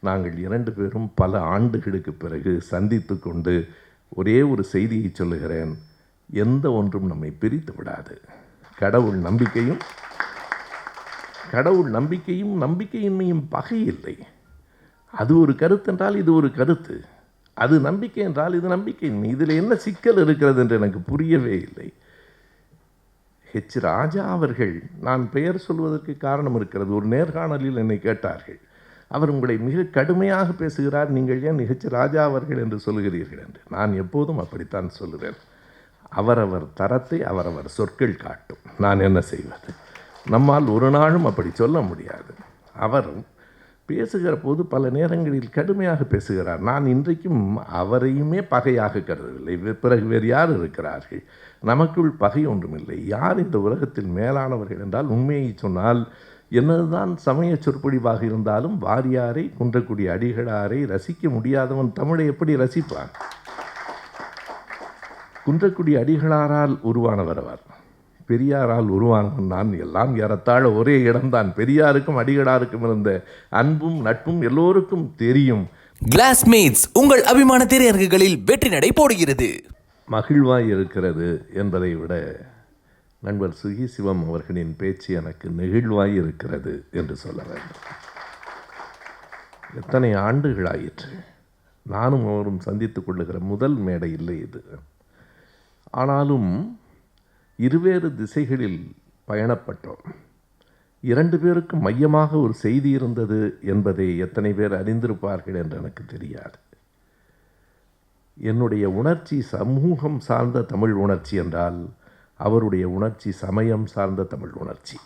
நாங்கள் இரண்டு பேரும் பல ஆண்டுகளுக்கு பிறகு சந்தித்து கொண்டு ஒரே ஒரு செய்தியை சொல்லுகிறேன். எந்த ஒன்றும் நம்மை பிரித்து விடாது. கடவுள் நம்பிக்கையும் கடவுள் நம்பிக்கையும் நம்பிக்கையின்மையும் பகை இல்லை. அது ஒரு கருத்து என்றால் இது ஒரு கருத்து. அது நம்பிக்கை என்றால் இது நம்பிக்கையின்மை. இதில் என்ன சிக்கல் இருக்கிறது என்று எனக்கு புரியவே இல்லை. ஹெச். ராஜா அவர்கள் நான் பெயர் சொல்வதற்கு காரணம் இருக்கிறது. ஒரு நேர்காணலில் என்னை கேட்டார்கள். அவர் உங்களை மிக கடுமையாக பேசுகிறார். நீங்கள் ஏன் நிகழ்ச்சி ராஜா அவர்கள் என்று சொல்லுகிறீர்கள் என்று. நான் எப்போதும் அப்படித்தான் சொல்லுவேன். அவரவர் தரத்தை அவரவர் சொற்கள் காட்டும். நான் என்ன செய்வது? நம்மால் ஒரு நாளும் அப்படி சொல்ல முடியாது. அவரும் பேசுகிற போது பல நேரங்களில் கடுமையாக பேசுகிறார். நான் இன்றைக்கும் அவரையுமே பகையாக கருதவில்லை. பிறகு வேறு யார் இருக்கிறார்கள்? நமக்குள் பகை ஒன்றுமில்லை. யார் இந்த உலகத்தில் மேலானவர்கள் என்றால் உண்மையை சொன்னால் என்னதுதான் சமய சொற்பொழிவாக இருந்தாலும் வாரியாரை குன்றக்குடி அடிகளாரை ரசிக்க முடியாதவன் தமிழை எப்படி ரசிப்பான்? குன்றக்குடி அடிகளாரால் உருவானவர் அவர். பெரியாரால் உருவானவன் நான். எல்லாம் ஏறத்தாழ ஒரே இடம்தான். பெரியாருக்கும் அடிகளாருக்கும் இருந்த அன்பும் நட்பும் எல்லோருக்கும் தெரியும். கிளாஸ்மேட்ஸ் உங்கள் அபிமான திரையரங்குகளில் வெற்றி நடை போடுகிறது. மகிழ்வாய் இருக்கிறது என்பதை விட நண்பர் சுகி சிவம் அவர்களின் பேச்சு எனக்கு நெகிழ்வாய் இருக்கிறது என்று சொல்ல வேண்டும். எத்தனை ஆண்டுகளாயிற்று. நானும் அவரும் சந்தித்துக் கொள்ளுகிற முதல் மேடை இல்லை இது. ஆனாலும் இருவேறு திசைகளில் பயணப்பட்டோம். இரண்டு பேருக்கு மையமாக ஒரு செய்தி இருந்தது என்பதை எத்தனை பேர் அறிந்திருப்பார்கள் என்று எனக்கு தெரியாது. என்னுடைய உணர்ச்சி சமூகம் சார்ந்த தமிழ் உணர்ச்சி என்றால் அவருடைய உணர்ச்சி சமயம் சார்ந்த தமிழ் உணர்ச்சி.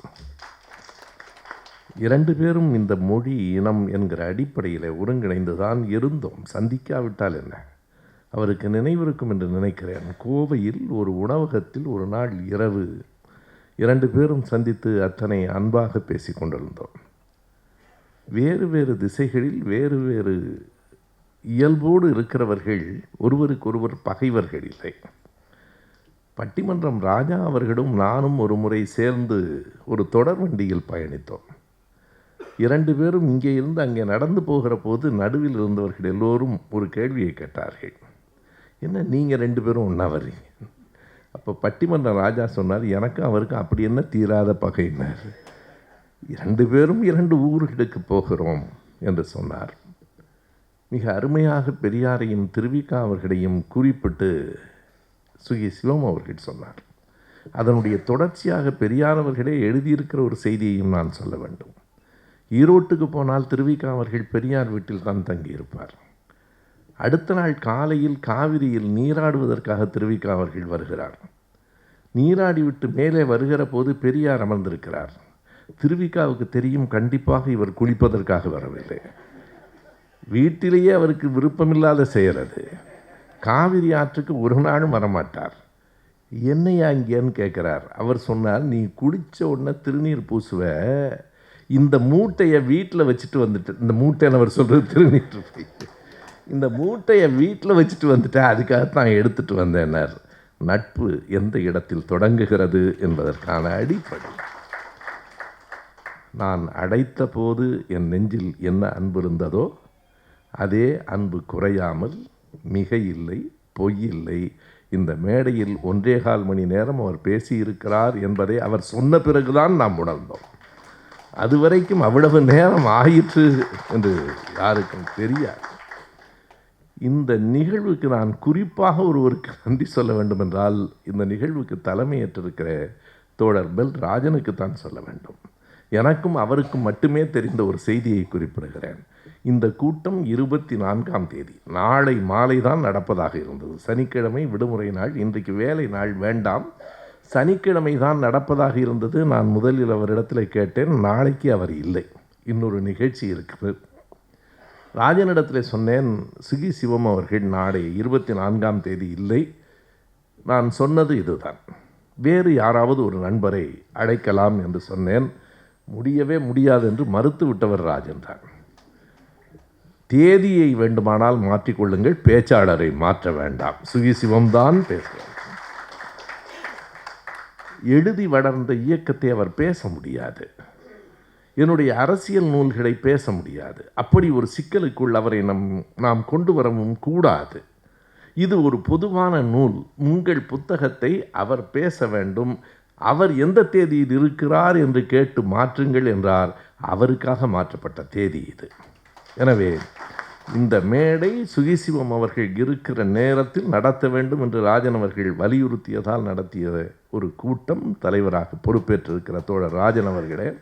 இரண்டு பேரும் இந்த மொழி இனம் என்கிற அடிப்படையில் ஒருங்கிணைந்து தான் இருந்தோம். சந்திக்காவிட்டால் என்ன? அவருக்கு நினைவிருக்கும் என்று நினைக்கிறேன். கோவையில் ஒரு உணவகத்தில் ஒரு நாள் இரவு இரண்டு பேரும் சந்தித்து அத்தனை அன்பாக பேசி கொண்டிருந்தோம். வேறு வேறு திசைகளில் வேறு வேறு இயல்போடு இருக்கிறவர்கள் ஒருவருக்கொருவர் பகைவர்கள் இல்லை. பட்டிமன்றம் ராஜா அவர்களும் நானும் ஒரு முறை சேர்ந்து ஒரு தொடர் வண்டியில் பயணித்தோம். இரண்டு பேரும் இங்கே இருந்து அங்கே நடந்து போகிற போது நடுவில் இருந்தவர்கள் எல்லோரும் ஒரு கேள்வியை கேட்டார்கள். என்ன நீங்கள் ரெண்டு பேரும் ஒன்றா வர்றீங்க? அப்போ பட்டிமன்ற ராஜா சொன்னார் எனக்கும் அவருக்கும் அப்படி என்ன தீராத பகையினார். இரண்டு பேரும் இரண்டு ஊர்களுக்கு போகிறோம் என்று சொன்னார். மிக அருமையாக பெரியாரையும் திருவிக்கா அவர்களையும் குறிப்பிட்டு சுகி சிவம் அவர்கள் சொன்னார். அதனுடைய தொடர்ச்சியாக பெரியார் அவர்களே எழுதியிருக்கிற ஒரு செய்தியையும் நான் சொல்ல வேண்டும். ஈரோட்டுக்கு போனால் திருவிக்கா அவர்கள் பெரியார் வீட்டில் தான் தங்கியிருப்பார். அடுத்த நாள் காலையில் காவிரியில் நீராடுவதற்காக திருவிக்கா அவர்கள் வருகிறார். நீராடி விட்டு மேலே வருகிற போது பெரியார் அமர்ந்திருக்கிறார். திருவிக்காவுக்கு தெரியும் கண்டிப்பாக இவர் குளிப்பதற்காக வரவில்லை. வீட்டிலேயே அவருக்கு விருப்பமில்லாத செயல் அது. காவிரி ஆற்றுக்கு ஒரு நாளும் வரமாட்டார். என்னையா இங்கேன்னு கேட்குறார். அவர் சொன்னார் நீ குடித்த உடனே திருநீர் பூசுவ. இந்த மூட்டையை வீட்டில் வச்சுட்டு வந்துட்டு இந்த மூட்டைன்னு அவர் சொல்கிறது திருநீர் போய் இந்த மூட்டையை வீட்டில் வச்சுட்டு வந்துட்டேன் அதுக்காக தான் எடுத்துகிட்டு வந்தேன்னார். நட்பு எந்த இடத்தில் தொடங்குகிறது என்பதற்கான அடிப்படை. நான் அடைத்த போது என் நெஞ்சில் என்ன அன்பு இருந்ததோ அதே அன்பு குறையாமல் மிகை இல்லை பொய் இல்லை இந்த மேடையில் ஒன்றே கால் மணி நேரம் அவர் பேசியிருக்கிறார் என்பதை அவர் சொன்ன பிறகுதான் நாம் உணர்ந்தோம். அதுவரைக்கும் அவ்வளவு நேரம் ஆயிற்று என்று யாருக்கும் தெரியாது. இந்த நிகழ்வுக்கு நான் குறிப்பாக ஒருவருக்கு நன்றி சொல்ல வேண்டும் என்றால் இந்த நிகழ்வுக்கு தலைமையேற்றிருக்கிற தோழர் பெல் ராஜனுக்கு தான் சொல்ல வேண்டும். எனக்கும் அவருக்கும் மட்டுமே தெரிந்த ஒரு செய்தியை குறிப்பிடுகிறேன். இந்த கூட்டம் இருபத்தி நான்காம் தேதி. நாளை மாலை தான் நடப்பதாக இருந்தது. சனிக்கிழமை விடுமுறை நாள் இன்றைக்கு வேலை நாள் வேண்டாம். சனிக்கிழமை தான் நடப்பதாக இருந்தது. நான் முதலில் அவரிடத்தில் கேட்டேன் நாளைக்கு அவர் இல்லை. இன்னொரு நிகழ்ச்சி இருக்குது ராஜனிடத்தில் சொன்னேன் சுகி சிவம் அவர்கள் நாளை இருபத்தி நான்காம் தேதி இல்லை. நான் சொன்னது இதுதான். வேறு யாராவது ஒரு நண்பரை அழைக்கலாம் என்று சொன்னேன். முடியவே முடியாது என்று மறுத்து விட்டவர் ராஜன் தான். தேதியை வேண்டுமானால் மாற்றிக்கொள்ளுங்கள். பேச்சாளரை மாற்ற வேண்டாம். சுகி சிவம்தான் பேசுவார். எழுதி வளர்ந்த இயக்கத்தை அவர் பேச முடியாது. என்னுடைய அரசியல் நூல்களை பேச முடியாது. அப்படி ஒரு சிக்கலுக்குள் அவரை நம் நாம் கொண்டு வரவும் கூடாது. இது ஒரு பொதுவான நூல். உங்கள் புத்தகத்தை அவர் பேச வேண்டும். அவர் எந்த தேதியில் இருக்கிறார் என்று கேட்டு மாற்றுங்கள் என்றார். அவருக்காக மாற்றப்பட்ட தேதி இது. எனவே இந்த மேடை சுகிசிவம் அவர்கள் இருக்கிற நேரத்தில் நடத்த வேண்டும் என்று ராஜன் அவர்கள் வலியுறுத்தியதால் நடத்திய ஒரு கூட்டம் தலைவராக பொறுப்பேற்றிருக்கிற தோழர் ராஜன் அவர்களே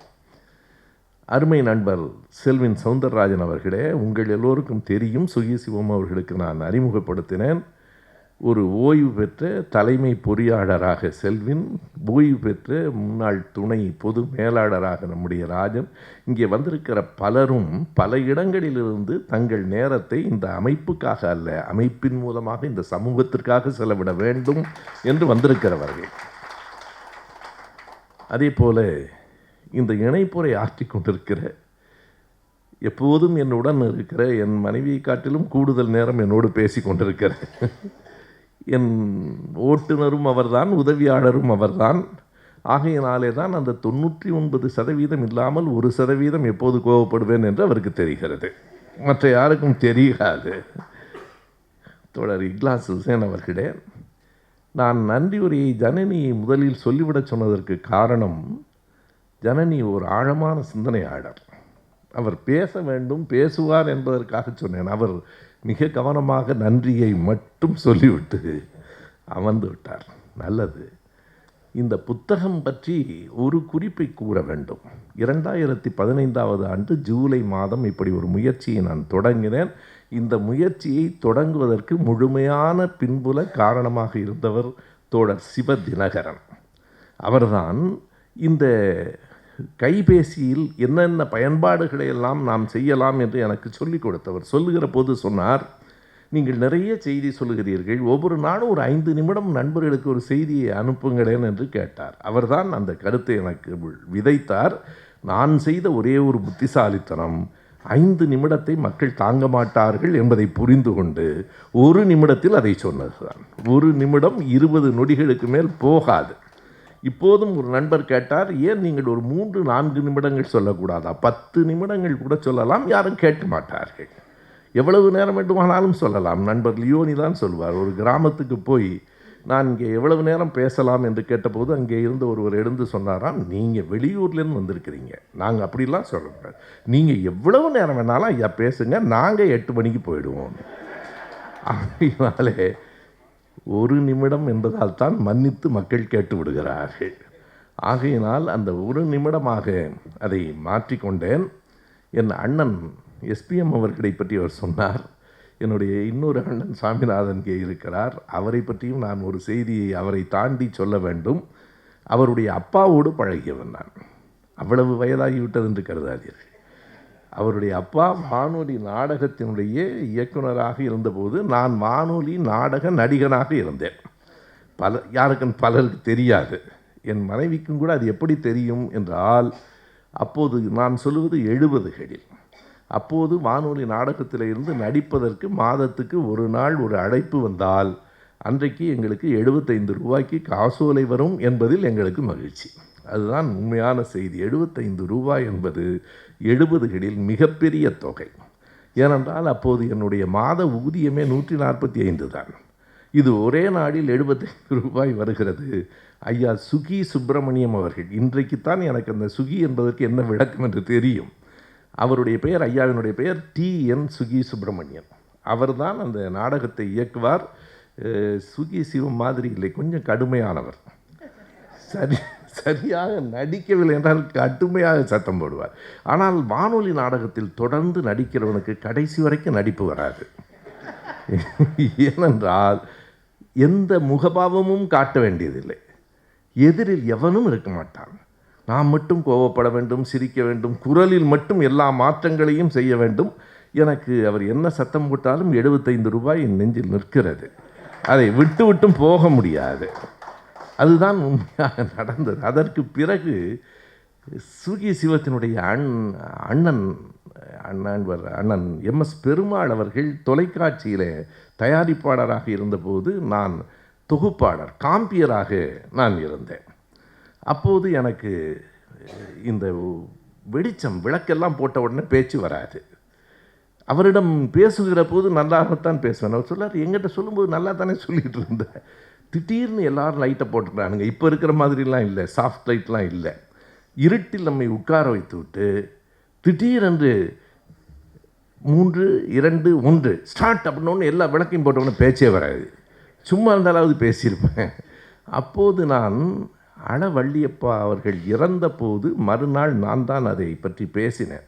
அருமை நண்பர் செல்வின் சவுந்தரராஜன் அவர்களே உங்கள் எல்லோருக்கும் தெரியும் சுகிசிவம் அவர்களுக்கு நான் அறிமுகப்படுத்தினேன். ஒரு ஓய்வு பெற்ற தலைமை பொறியாளராக செல்வின் ஓய்வு பெற்ற முன்னாள் துணை பொது மேலாளராக நம்முடைய ராஜன் இங்கே வந்திருக்கிற பலரும் பல இடங்களிலிருந்து தங்கள் நேரத்தை இந்த அமைப்புக்காக அல்ல அமைப்பின் மூலமாக இந்த சமூகத்திற்காக செலவிட வேண்டும் என்று வந்திருக்கிறவர்கள். அதே போல இந்த இணைப்புரை ஆற்றி கொண்டிருக்கிற எப்போதும் என்னுடன் இருக்கிற என் மனைவியை காட்டிலும் கூடுதல் நேரம் என்னோடு பேசி கொண்டிருக்கிற என் ஓட்டுநரும் அவர்தான் உதவியாளரும் அவர்தான். ஆகையினாலே தான் அந்த தொண்ணூற்றி ஒன்பது சதவீதம் இல்லாமல் ஒரு சதவீதம் எப்போது கோவப்படுவேன் என்று அவருக்கு தெரிகிறது. மற்ற யாருக்கும் தெரியாது. தொடர் இக்லாஸ் ஹுசேன் அவர்களே நான் நன்றி உரையை ஜனனியை முதலில் சொல்லிவிடச் சொன்னதற்கு காரணம் ஜனனி ஒரு ஆழமான சிந்தனையாளர். அவர் பேச வேண்டும் பேசுவார் என்பதற்காக சொன்னேன். அவர் மிக கவனமாக நன்றியை மட்டும் சொல்லிவிட்டு அமர்ந்து விட்டார். நல்லது. இந்த புத்தகம் பற்றி ஒரு குறிப்பை கூற வேண்டும். இரண்டாயிரத்தி பதினைந்தாவது ஆண்டு ஜூலை மாதம் இப்படி ஒரு முயற்சியை நான் தொடங்கினேன். இந்த முயற்சியை தொடங்குவதற்கு முழுமையான பின்புல காரணமாக இருந்தவர் தோழர் சிவ தினகரன் அவர்தான் இந்த கைபேசியில் என்னென்ன பயன்பாடுகளை எல்லாம் நாம் செய்யலாம் என்று எனக்கு சொல்லிக் கொடுத்தவர் சொல்லுகிற போது சொன்னார் நீங்கள் நிறைய செய்தி சொல்லுகிறீர்கள். ஒவ்வொரு நாளும் ஒரு ஐந்து நிமிடம் நண்பர்களுக்கு ஒரு செய்தியை அனுப்புங்களேன் என்று கேட்டார். அவர்தான் அந்த கருத்தை எனக்கு விதைத்தார். நான் செய்த ஒரே ஒரு புத்திசாலித்தனம். ஐந்து நிமிடத்தை மக்கள் தாங்க மாட்டார்கள் என்பதை புரிந்து கொண்டு ஒரு நிமிடத்தில் அதை சொன்னதுதான். ஒரு நிமிடம் இருபது நொடிகளுக்கு மேல் போகாது. இப்போதும் ஒரு நண்பர் கேட்டார் ஏன் நீங்கள் ஒரு மூன்று நான்கு நிமிடங்கள் சொல்லக்கூடாதா? பத்து நிமிடங்கள் கூட சொல்லலாம் யாரும் கேட்க மாட்டார்கள். எவ்வளவு நேரம் வேண்டுமானாலும் சொல்லலாம். நண்பர் லியோனி தான் சொல்வார் ஒரு கிராமத்துக்கு போய் நான் இங்கே எவ்வளவு நேரம் பேசலாம்? என்று கேட்டபோது அங்கே இருந்து ஒருவர் எழுந்து சொன்னாராம் நீங்கள் வெளியூர்லேருந்து வந்திருக்கிறீங்க. நாங்கள் அப்படிலாம் சொல்லக்கூடாது நீங்கள் எவ்வளவு நேரம் வேணாலும் ஐயா பேசுங்க நாங்கள் எட்டு மணிக்கு போயிடுவோம். அதனாலே ஒரு நிமிடம் என்பதால் தான் மன்னித்து மக்கள் கேட்டு விடுகிறார்கள். ஆகையினால் அந்த ஒரு நிமிடமாக அதை மாற்றிக்கொண்டேன் என் அண்ணன் எஸ்பிஎம் அவர்களை பற்றி அவர் சொன்னார். என்னுடைய இன்னொரு அண்ணன் சாமிநாதன் கே இருக்கிறார். அவரை பற்றியும் நான் ஒரு செய்தியை அவரை தாண்டி சொல்ல வேண்டும். அவருடைய அப்பாவோடு பழகியவன் நான். அவ்வளவு வயதாகிவிட்டது என்று கருதாதீர்கள். அவருடைய அப்பா வானொலி நாடகத்தினுடைய இயக்குனராக இருந்தபோது நான் வானொலி நாடக நடிகனாக இருந்தேன். பல யாருக்கும் பலருக்கு தெரியாது. என் மனைவிக்கும் கூட அது எப்படி தெரியும் என்றால் அப்போது நான் சொல்லுவது எழுபதுகளில். அப்போது வானொலி நாடகத்தில் இருந்து நடிப்பதற்கு மாதத்துக்கு ஒரு நாள் ஒரு அழைப்பு வந்தால் அன்றைக்கு எங்களுக்கு எழுபத்தைந்து ரூபாய்க்கு காசோலை வரும் என்பதில் எங்களுக்கு மகிழ்ச்சி. அதுதான் உண்மையான செய்தி. எழுபத்தைந்து ரூபாய் என்பது எழுபதுகளில் மிகப்பெரிய தொகை. ஏனென்றால் அப்போது என்னுடைய மாத ஊதியமே நூற்றி நாற்பத்தி ஐந்து தான். இது ஒரே நாளில் எழுபத்தைந்து ரூபாய் வருகிறது. ஐயா சுகி சுப்பிரமணியம் அவர்கள் இன்றைக்குத்தான் எனக்கு அந்த சுகி என்பதற்கு என்ன விளக்கம் என்று தெரியும். அவருடைய பெயர் ஐயாவினுடைய பெயர் டி என் சுகி சுப்பிரமணியன். அவர்தான் அந்த நாடகத்தை இயக்குவார். சுகி சிவம் மாதிரி இல்லை கொஞ்சம் கடுமையானவர். சரி. சரியாக நடிக்கவில்லை என்றால் கடுமையாக சத்தம் போடுவார். ஆனால் வானொலி நாடகத்தில் தொடர்ந்து நடிக்கிறவனுக்கு கடைசி வரைக்கும் நடிப்பு வராது. ஏனென்றால் எந்த முகபாவமும் காட்ட வேண்டியதில்லை. எதிரில் எவனும் இருக்க மாட்டான். நாம் மட்டும் கோவப்பட வேண்டும் சிரிக்க வேண்டும் குரலில் மட்டும் எல்லா மாற்றங்களையும் செய்ய வேண்டும். எனக்கு அவர் என்ன சத்தம் போட்டாலும் எழுபத்தைந்து ரூபாய் என் நெஞ்சில் நிற்கிறது. அதை விட்டு விட்டும் போக முடியாது. அதுதான் உண்மையாக நடந்தது. அதற்கு பிறகு சுகி சிவத்தினுடைய அண் அண்ணன் அண்ணன் அண்ணன் எம்எஸ் பெருமாள் அவர்கள் தொலைக்காட்சியில் தயாரிப்பாளராக இருந்தபோது நான் தொகுப்பாளர் காம்பியராக நான் இருந்தேன். அப்போது எனக்கு இந்த வெளிச்சம் விளக்கெல்லாம் போட்ட உடனே பேச்சு வராது. அவரிடம் பேசுகிற போது நல்லாகத்தான் பேசுவேன். அவர் சொல்லார் எங்கிட்ட சொல்லும்போது நல்லா தானே சொல்லிகிட்டு இருந்தேன் திடீர்னு எல்லாரும் லைட்டை போட்டுக்கிறானுங்க. இப்போ இருக்கிற மாதிரிலாம் இல்லை. சாஃப்ட் லைட்லாம் இல்லை. இருட்டில் நம்மை உட்கார வைத்து விட்டு திடீரென்று மூன்று இரண்டு ஒன்று ஸ்டார்ட் அப்படின்னு எல்லா விளக்கையும் போட்டவொடனே பேச்சே வராது. சும்மா இருந்தாலாவது பேசியிருப்பேன். அப்போது நான் அளவள்ளியப்பா அவர்கள் இறந்த போது மறுநாள் நான் தான் அதை பற்றி பேசினேன்.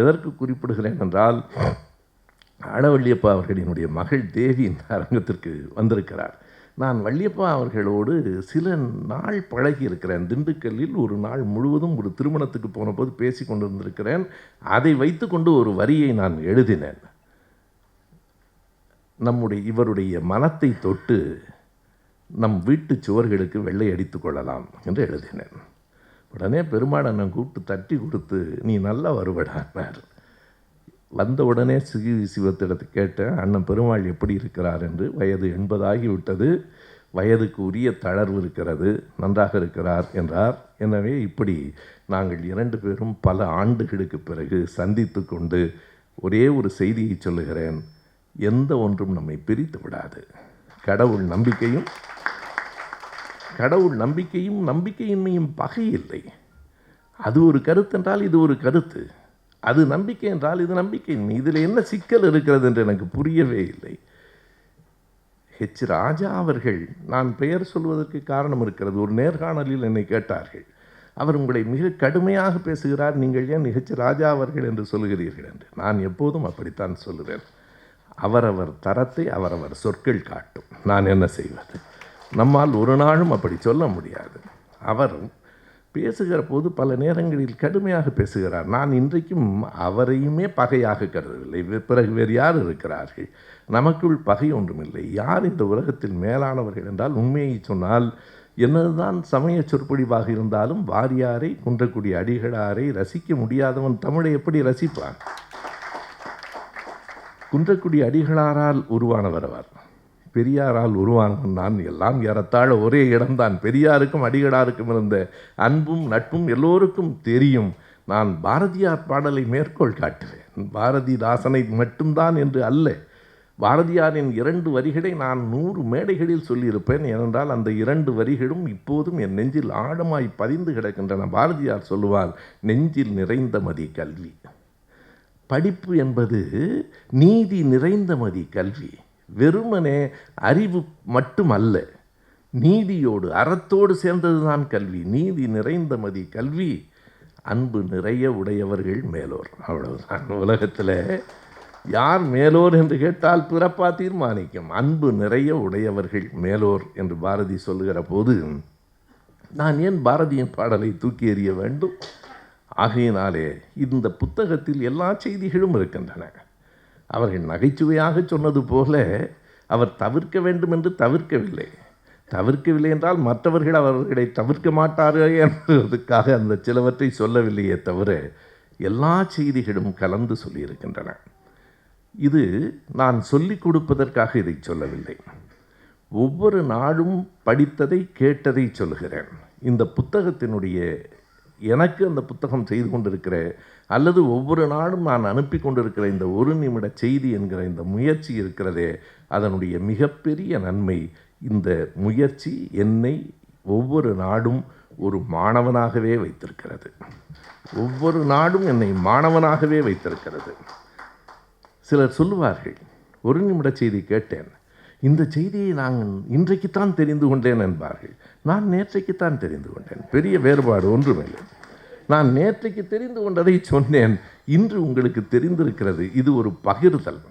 எதற்கு குறிப்பிடுகிறேன் என்றால் அளவள்ளியப்பா என்னுடைய மகள் தேவி இந்த அரங்கத்திற்கு வந்திருக்கிறார். நான் வள்ளியப்பா அவர்களோடு சில நாள் பழகி இருக்கிறேன். திண்டுக்கல்லில் ஒரு நாள் முழுவதும் ஒரு திருமணத்துக்கு போன போது பேசி கொண்டிருந்திருக்கிறேன். அதை வைத்துக்கொண்டு ஒரு வரியை நான் எழுதினேன். நம்முடைய இவருடைய மனத்தை தொட்டு நம் வீட்டு சுவர்களுக்கு வெள்ளை அடித்து கொள்ளலாம் என்று எழுதினேன். உடனே பெருமாளண்ணன் கூப்பிட்டு தட்டி கொடுத்து நீ நல்லா வருவடானார் வந்த உடனே சிகிதி சிவத்திடத்தை கேட்டேன் அண்ணன் பெருமாள் எப்படி இருக்கிறார்? என்று வயது எண்பதாகிவிட்டது வயதுக்கு உரிய தளர்வு இருக்கிறது. நன்றாக இருக்கிறார் என்றார். எனவே இப்படி நாங்கள் இரண்டு பேரும் பல ஆண்டுகளுக்கு பிறகு சந்தித்து கொண்டு ஒரே ஒரு செய்தியை சொல்லுகிறேன். எந்த ஒன்றும் நம்மை பிரித்து விடாது. கடவுள் நம்பிக்கையும் கடவுள் நம்பிக்கையும் நம்பிக்கையின்மையும் பகை இல்லை அது ஒரு கருத்து என்றால் இது ஒரு கருத்து. அது நம்பிக்கை என்றால் இது நம்பிக்கை. இதில் என்ன சிக்கல் இருக்கிறது என்று எனக்கு புரியவே இல்லை. ஹெச் ராஜா அவர்கள் நான் பெயர் சொல்வதற்கு காரணம் இருக்கிறது. ஒரு நேர்காணலில் என்னை கேட்டார்கள். அவர் உங்களை மிக கடுமையாக பேசுகிறார். நீங்கள் ஏன் ஹெச் ராஜா அவர்கள் என்று சொல்லுகிறீர்கள் என்று. நான் எப்போதும் அப்படித்தான் சொல்லுவேன். அவரவர் தரத்தை அவரவர் சொற்கள் காட்டும். நான் என்ன செய்வது? நம்மால் ஒரு நாளும் அப்படி சொல்ல முடியாது. அவரும் பேசுகிற போது பல நேரங்களில் கடுமையாக பேசுகிறார். நான் இன்றைக்கும் அவரையுமே பகையாக கருதவில்லை. பிறகு வேறு யார் இருக்கிறார்கள்? நமக்குள் பகை ஒன்றுமில்லை. யார் இந்த உலகத்தில் மேலானவர்கள் என்றால் உண்மையை சொன்னால் என்னதுதான் சமய சொற்பொழிவாக இருந்தாலும் வாரியாரை குன்றக்குடி அடிகளாரை ரசிக்க முடியாதவன் தமிழை எப்படி ரசிப்பான்? குன்றக்குடி அடிகளாரால் உருவானவர் அவர். பெரியாரால் உருவானவன் நான் எல்லாம் ஏறத்தாழ ஒரே இடம்தான். பெரியாருக்கும் அடிகளாருக்கும் இருந்த அன்பும் நட்பும் எல்லோருக்கும் தெரியும். நான் பாரதியார் பாடலை மேற்கோள் காட்டுவேன். பாரதிதாசனை மட்டும்தான் என்று அல்ல. பாரதியாரின் இரண்டு வரிகளை நான் நூறு மேடைகளில் சொல்லியிருப்பேன். ஏனென்றால் அந்த இரண்டு வரிகளும் இப்போதும் என் நெஞ்சில் ஆழமாய் பதிந்து கிடக்கின்றன. பாரதியார் சொல்லுவார் நெஞ்சில் நிறைந்த மதி கல்வி. படிப்பு என்பது நீதி நிறைந்த மதி கல்வி. வெறுமனே அறிவு மட்டுமல்ல நீதியோடு அறத்தோடு சேர்ந்ததுதான் கல்வி. நீதி நிறைந்த மதி கல்வி அன்பு நிறைய உடையவர்கள் மேலோர். அவ்வளவுதான். உலகத்தில் யார் மேலோர் என்று கேட்டால் பிறப்பா தீர்மானிக்கும். அன்பு நிறைய உடையவர்கள் மேலோர் என்று பாரதி சொல்லுகிற போது நான் ஏன் பாரதியின் பாடலை தூக்கி எறிய வேண்டும்? ஆகையினாலே இந்த புத்தகத்தில் எல்லா செய்திகளும் இருக்கின்றன. அவர்கள் நகைச்சுவையாக சொன்னது போல அவர் தவிர்க்க வேண்டும் என்று தவிர்க்கவில்லை. தவிர்க்கவில்லை என்றால் மற்றவர்கள் அவர்களை தவிர்க்க மாட்டார்கள் என்பதற்காக அந்த சிலவற்றை சொல்லவில்லையே தவிர எல்லா செய்திகளும் கலந்து சொல்லியிருக்கின்றன. இது நான் சொல்லிக் கொடுப்பதற்காக இதை சொல்லவில்லை. ஒவ்வொரு நாளும் படித்ததை கேட்டதை சொல்கிறேன் இந்த புத்தகத்தினுடைய எனக்கு அந்த புத்தகம் செய்து கொண்டிருக்கிற அல்லது ஒவ்வொரு நாளும் நான் அனுப்பி கொண்டிருக்கிற இந்த ஒரு நிமிட செய்தி என்கிற இந்த முயற்சி இருக்கிறதே அதனுடைய மிகப்பெரிய நன்மை இந்த முயற்சி என்னை ஒவ்வொரு நாடும் ஒரு மாணவனாகவே வைத்திருக்கிறது. ஒவ்வொரு நாடும் என்னை மாணவனாகவே வைத்திருக்கிறது. சிலர் சொல்லுவார்கள் ஒரு நிமிட செய்தி கேட்டேன். இந்த செய்தியை நான் இன்றைக்குத்தான் தெரிந்து கொண்டேன் என்பார்கள். நான் நேற்றைக்குத்தான் தெரிந்து கொண்டேன். பெரிய வேறுபாடு ஒன்றுமில்லை. நான் நேற்றைக்கு தெரிந்து கொண்டதை சொன்னேன். இன்று உங்களுக்கு தெரிந்திருக்கிறது. இது ஒரு பகிர்தல்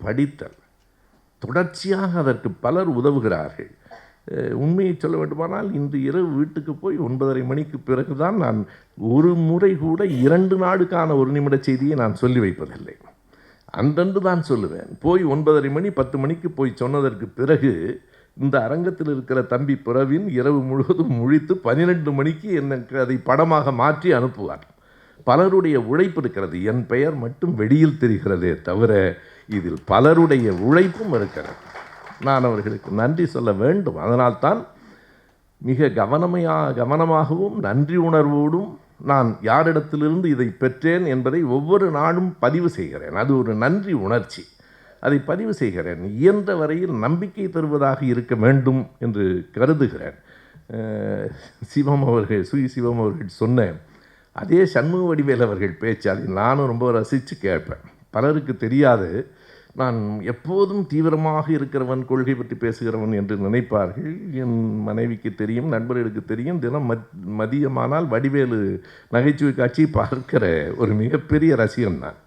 படித்தல். தொடர்ச்சியாக அதற்கு பலர் உதவுகிறார்கள். உண்மையை சொல்ல வேண்டுமானால் இன்று இரவு வீட்டுக்கு போய் ஒன்பதரை மணிக்கு பிறகுதான் நான் ஒரு முறை கூட இரண்டு நாடுக்கான ஒரு நிமிட செய்தியை நான் சொல்லி வைப்பதில்லை. அன்றன்று தான் சொல்லுவேன். போய் ஒன்பதரை மணி பத்து மணிக்கு போய் சொன்னதற்கு பிறகு இந்த அரங்கத்தில் இருக்கிற தம்பி பிறவின் இரவு முழுவதும் முழித்து பன்னிரெண்டு மணிக்கு எனக்கு அதை படமாக மாற்றி அனுப்புவார். பலருடைய உழைப்பு இருக்கிறது. என் பெயர் மட்டும் வெளியில் தெரிகிறதே தவிர இதில் பலருடைய உழைப்பும் இருக்கிறது. நான் அவர்களுக்கு நன்றி சொல்ல வேண்டும். அதனால்தான் மிக கவனமையா கவனமாகவும் நன்றி உணர்வோடும் நான் யாரிடத்திலிருந்து இதை பெற்றேன் என்பதை ஒவ்வொரு நாளும் பதிவு செய்கிறேன். அது ஒரு நன்றி உணர்ச்சி. அதை பதிவு செய்கிறேன். இயன்ற வரையில் நம்பிக்கை தருவதாக இருக்க வேண்டும் என்று கருதுகிறேன். சிவம் அவர்கள் சுயி சிவம் அவர்கள் சொன்ன அதே சண்முக வடிவேல் அவர்கள் பேச்சு அதை நானும் ரொம்ப ரசித்து கேட்பேன். பலருக்கு தெரியாது. நான் எப்போதும் தீவிரமாக இருக்கிறவன் கொள்கை பற்றி பேசுகிறவன் என்று நினைப்பார்கள். என் மனைவிக்கு தெரியும் நண்பர்களுக்கு தெரியும். தினம் மத் மதியமானால் வடிவேலு நகைச்சுவை காட்சி பார்க்கிற ஒரு மிகப்பெரிய ரசிகன் நான்.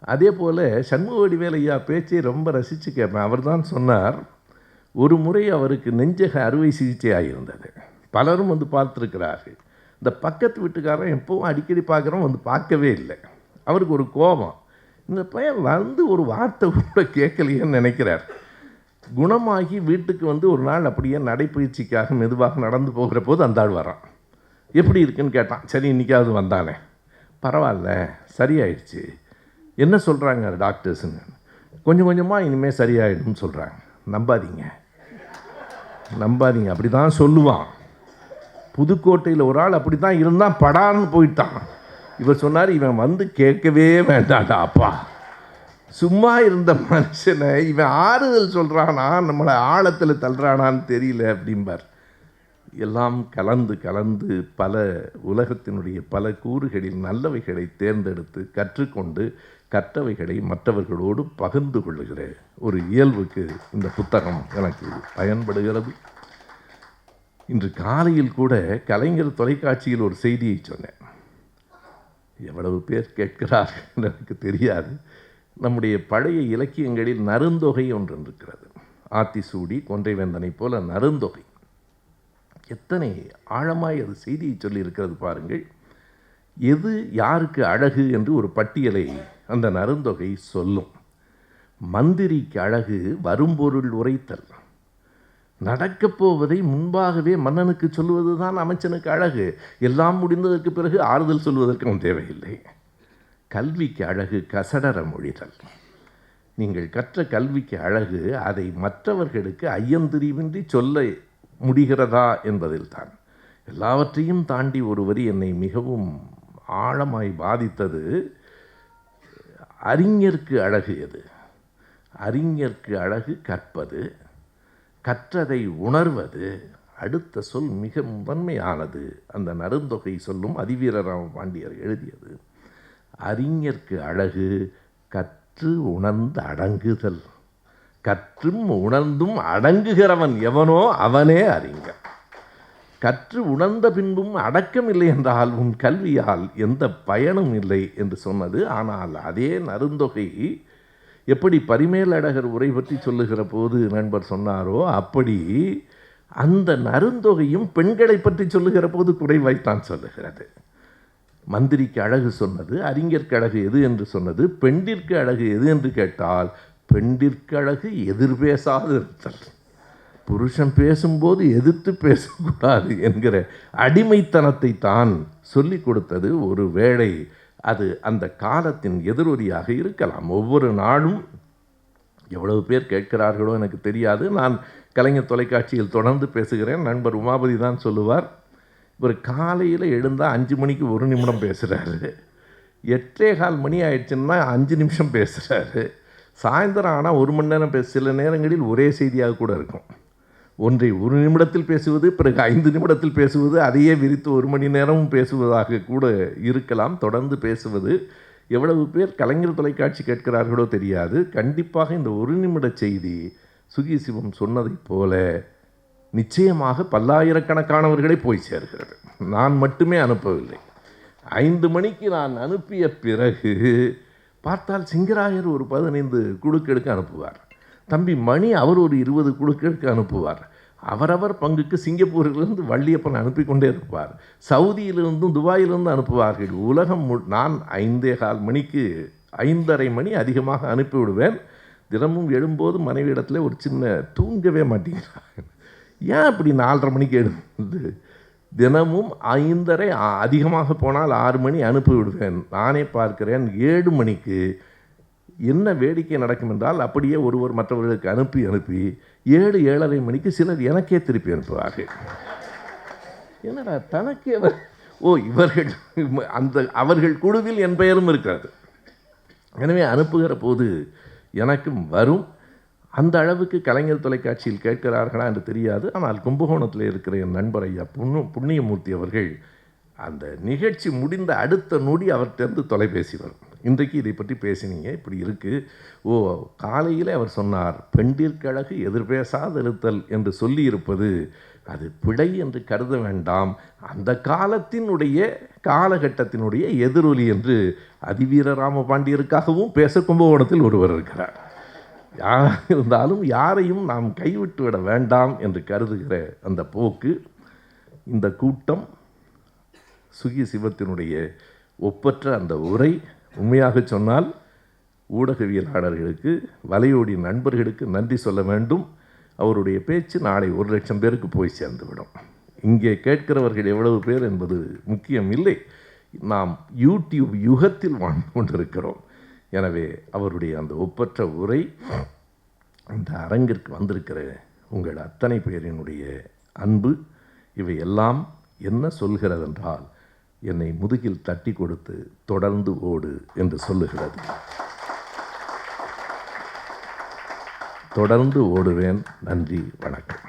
அதே போல் சண்முகவடிவேல் ஐயா பேச்சை ரொம்ப ரசித்து கேட்பேன் அவர் தான் சொன்னார் ஒரு முறை அவருக்கு நெஞ்சக அறுவை சிகிச்சை ஆகியிருந்தது பலரும் வந்து பார்த்துருக்கிறார்கள். இந்த பக்கத்து வீட்டுக்காரன் எப்பவும் அடிக்கடி பார்க்குறோம் வந்து பார்க்கவே இல்லை. அவருக்கு ஒரு கோபம். இந்த பையன் வந்து ஒரு வார்த்தை கூட கேட்கலையேன்னு நினைக்கிறார். குணமாகி வீட்டுக்கு வந்து ஒரு நாள் அப்படியே நடைப்பயிற்சிக்காக மெதுவாக நடந்து போகிற போது அந்த ஆள் வரான். எப்படி இருக்குன்னு கேட்டான். சரி இன்றைக்காவது வந்தானே. பரவாயில்ல. சரியாயிடுச்சு. என்ன சொல்கிறாங்க டாக்டர்ஸுங்க கொஞ்சம் கொஞ்சமாக இனிமேல் சரியாயிடும்னு சொல்கிறாங்க நம்பாதீங்க. நம்பாதீங்க. அப்படி தான் சொல்லுவான். புதுக்கோட்டையில் ஒரு ஆள் அப்படி தான் இருந்தான் படான்னு போயிட்டான். இவர் சொன்னார் இவன் வந்து கேட்கவே வேண்டாடா அப்பா. சும்மா இருந்த மனுஷனை இவன் ஆறுதல் சொல்கிறானா நம்மளை ஆழத்தில் தள்ளுறானான்னு தெரியல அப்படிம்பார். எல்லாம் கலந்து கலந்து பல உலகத்தினுடைய பல கூறுகளில் நல்லவைகளை தேர்ந்தெடுத்து கற்றுக்கொண்டு கற்றவைகளை மற்றவர்களோடு பகிர்ந்து கொள்ளுகிற ஒரு இயல்புக்கு இந்த புத்தகம் எனக்கு பயன்படுகிறது. இன்று காலையில் கூட கலைஞர் தொலைக்காட்சியில் ஒரு செய்தியை சொன்னேன். எவ்வளவு பேர் கேட்கிறார்கள் எனக்கு தெரியாது. நம்முடைய பழைய இலக்கியங்களில் நருந்தொகை ஒன்று இருக்கிறது ஆத்திசூடி கொன்றைவேந்தனை போல நருந்தொகை எத்தனை ஆழமாய் அது செய்தியை சொல்லியிருக்கிறது பாருங்கள். எது யாருக்கு அழகு என்று ஒரு பட்டியலை அந்த நருந்தொகை சொல்லும். மந்திரிக்கு அழகு வரும்பொருள் உரைத்தல். நடக்கப் போவதை முன்பாகவே மன்னனுக்கு சொல்லுவது தான் அமைச்சனுக்கு அழகு. எல்லாம் முடிந்ததற்கு பிறகு ஆறுதல் சொல்வதற்கும் தேவையில்லை. கல்விக்கு அழகு கசடர மொழிதல். நீங்கள் கற்ற கல்விக்கு அழகு அதை மற்றவர்களுக்கு ஐயந்திரிவின்றி சொல்ல முடிகிறதா என்பதில்தான். எல்லாவற்றையும் தாண்டி ஒருவரி என்னை மிகவும் ஆழமாய் பாதித்தது அறிஞருக்கு அழகு எது? அறிஞருக்கு அழகு கற்பது கற்றதை உணர்வது அடுத்த சொல் மிக முதன்மையானது அந்த நருந்தொகை சொல்லும் அதிவீரராம பாண்டியர் எழுதியது. அறிஞர்க்கு அழகு கற்று உணர்ந்து அடங்குதல். கற்றும் உணர்ந்தும் அடங்குகிறவன் எவனோ அவனே அறிஞர். கற்று உணர்ந்த பின்பும் அடக்கம் இல்லை என்றால் உன் கல்வியால் எந்த பயனும் இல்லை என்று சொன்னது. ஆனால் அதே நருந்தொகை எப்படி பரிமேலழகர் உரை பற்றி சொல்லுகிற போது நண்பர் சொன்னாரோ அப்படி அந்த நருந்தொகையும் பெண்களை பற்றி சொல்லுகிற போது குறைவாய்த்தான் சொல்லுகிறது. மந்திரிக்கு அழகு சொன்னது அறிஞர்க்கு அழகு எது என்று சொன்னது பெண்டிற்கு அழகு எது என்று கேட்டால் பெண்டிற்கு அழகு எதிர்பேசாது இருத்தல் புருஷன் பேசும்போது எதிர்த்து பேசக்கூடாது என்கிற அடிமைத்தனத்தை தான் சொல்லிக் கொடுத்தது ஒரு வேளை அது அந்த காலத்தின் எதிரொலியாக இருக்கலாம். ஒவ்வொரு நாளும் எவ்வளவு பேர் கேட்கிறார்களோ எனக்கு தெரியாது. நான் கலைஞர் தொலைக்காட்சியில் தொடர்ந்து பேசுகிறேன். நண்பர் உமாபதி தான் சொல்லுவார் இவர் காலையில் எழுந்தால் அஞ்சு மணிக்கு ஒரு நிமிடம் பேசுகிறாரு எட்டே கால் மணி ஆயிடுச்சுன்னா அஞ்சு நிமிஷம் பேசுகிறாரு சாயந்தரம் ஆனால் ஒரு மணி நேரம் பேச. சில நேரங்களில் ஒரே செய்தியாக கூட இருக்கும். ஒன்றை ஒரு நிமிடத்தில் பேசுவது பிறகு ஐந்து நிமிடத்தில் பேசுவது அதையே விரித்து ஒரு மணி நேரமும் பேசுவதாக கூட இருக்கலாம். தொடர்ந்து பேசுவது எவ்வளவு பேர் கலைஞர் தொலைக்காட்சி கேட்கிறார்களோ தெரியாது. கண்டிப்பாக இந்த ஒரு நிமிட செய்தி சுகி சிவம் சொன்னதைப் போல நிச்சயமாக பல்லாயிரக்கணக்கானவர்களை போய் சேர்கிறது. நான் மட்டுமே அனுப்பவில்லை. ஐந்து மணிக்கு நான் அனுப்பிய பிறகு பார்த்தால் சிங்கராயர் ஒரு பதினைந்து குழுக்கெடுக்க அனுப்புவார். தம்பி மணி அவர் ஒரு இருபது குழுக்களுக்கு அனுப்புவார். அவரவர் பங்குக்கு சிங்கப்பூரிலிருந்து வள்ளியப்பன் அனுப்பி கொண்டே இருப்பார். சவுதியிலிருந்தும் துபாயிலிருந்து அனுப்புவார்கள். உலகம் மு நான் ஐந்தே கால் மணிக்கு ஐந்தரை மணி அதிகமாக அனுப்பிவிடுவேன். தினமும் எழும்போது மனைவியிடத்தில் ஒரு சின்ன தூங்கவே மாட்டேங்கிறாங்க ஏன் அப்படி நாலரை மணிக்கு எழுந்து தினமும் ஐந்தரை அதிகமாக போனால் ஆறு மணி அனுப்பி விடுவேன் நானே பார்க்கிறேன் ஏழு மணிக்கு என்ன வேடிக்கை நடக்கும் என்றால் அப்படியே ஒருவர் மற்றவர்களுக்கு அனுப்பி அனுப்பி ஏழு ஏழரை மணிக்கு சிலர் எனக்கே திருப்பி அனுப்புவார்கள். என்னடா தனக்கே ஓ இவர்கள் அந்த அவர்கள் குழுவில் என் பெயரும் இருக்கிறது. எனவே அனுப்புகிற போது எனக்கும் வரும். அந்த அளவுக்கு கலைஞர் தொலைக்காட்சியில் கேட்கிறார்களா என்று தெரியாது. ஆனால் கும்பகோணத்தில் இருக்கிற என் நண்பர் ஐயா புண்ணு புண்ணியமூர்த்தி அவர்கள் அந்த நிகழ்ச்சி முடிந்த அடுத்த நொடி அவர்கிட்டருந்து தொலைபேசி வரும். இன்றைக்கு இதை பற்றி பேசினீங்க இப்படி இருக்குது ஓ காலையில் அவர் சொன்னார் பெண்டிற்கழகு எதிர்பேசாதிருத்தல் என்று சொல்லியிருப்பது அது பிழை என்று கருத வேண்டாம். அந்த காலத்தினுடைய காலகட்டத்தினுடைய எதிரொலி என்று அதிவீர ராமபாண்டியருக்காகவும் பேச கும்பகோணத்தில் ஒருவர் இருக்கிறார். யார் இருந்தாலும் யாரையும் நாம் கைவிட்டு விட வேண்டாம் என்று கருதுகிற அந்த போக்கு இந்த கூட்டம் சுகி சிவத்தினுடைய ஒப்பற்ற அந்த உரை உண்மையாக சொன்னால் ஊடகவியலாளர்களுக்கு வலையோடி நண்பர்களுக்கு நன்றி சொல்ல வேண்டும். அவருடைய பேச்சு நாளை ஒரு லட்சம் பேருக்கு போய் சேர்ந்துவிடும். இங்கே கேட்கிறவர்கள் எவ்வளவு பேர் என்பது முக்கியம் இல்லை. நாம் யூடியூப் யுகத்தில் வாழ்ந்து கொண்டிருக்கிறோம். எனவே அவருடைய அந்த ஒப்பற்ற உரை இந்த அரங்கிற்கு வந்திருக்கிற உங்கள் அத்தனை பேரினுடைய அன்பு இவையெல்லாம் என்ன சொல்கிறதென்றால் என்னை முதுகில் தட்டி கொடுத்து தொடர்ந்து ஓடு என்று சொல்லுகிறது. தொடர்ந்து ஓடுவேன். நன்றி. வணக்கம்.